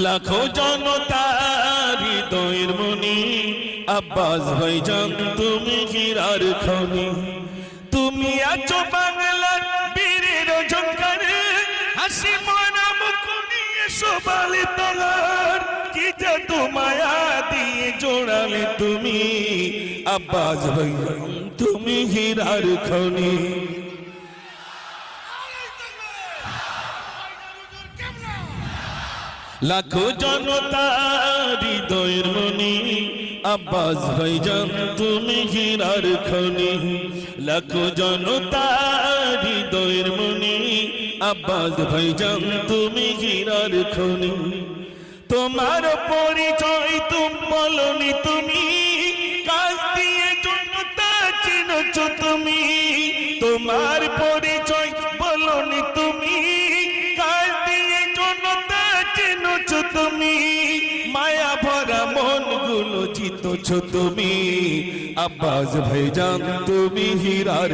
লাখো জনতা হৃদয়ের মনি আব্বাস ভাইজান, তুমি হীরার খনি। তুমি আছো বাংলার বীরের ঝঙ্কারে হাসি মরা মুখ নিয়ে সবালে তলার, কি জাদু মায়া দিয়ে জোড়ালে তুমি? আব্বাস ভাইজান, তুমি হীরার খনি। লাখো জনতা হৃদয়ের মনি আব্বাস ভাইজান তুমি হীরার খনি। লাখো জনতা হৃদয়ের মনি আব্বাস ভাইজান তুমি হীরার খনি। তোমার পরিচয় তুম বলনি তুমি। কাজ দিয়ে জনতা চিনছ তুমি। তোমার পরিচয় মায়া ভরা মনগুলো চিতছ তুমি। আব্বাস ভাইজান তুমি হীরার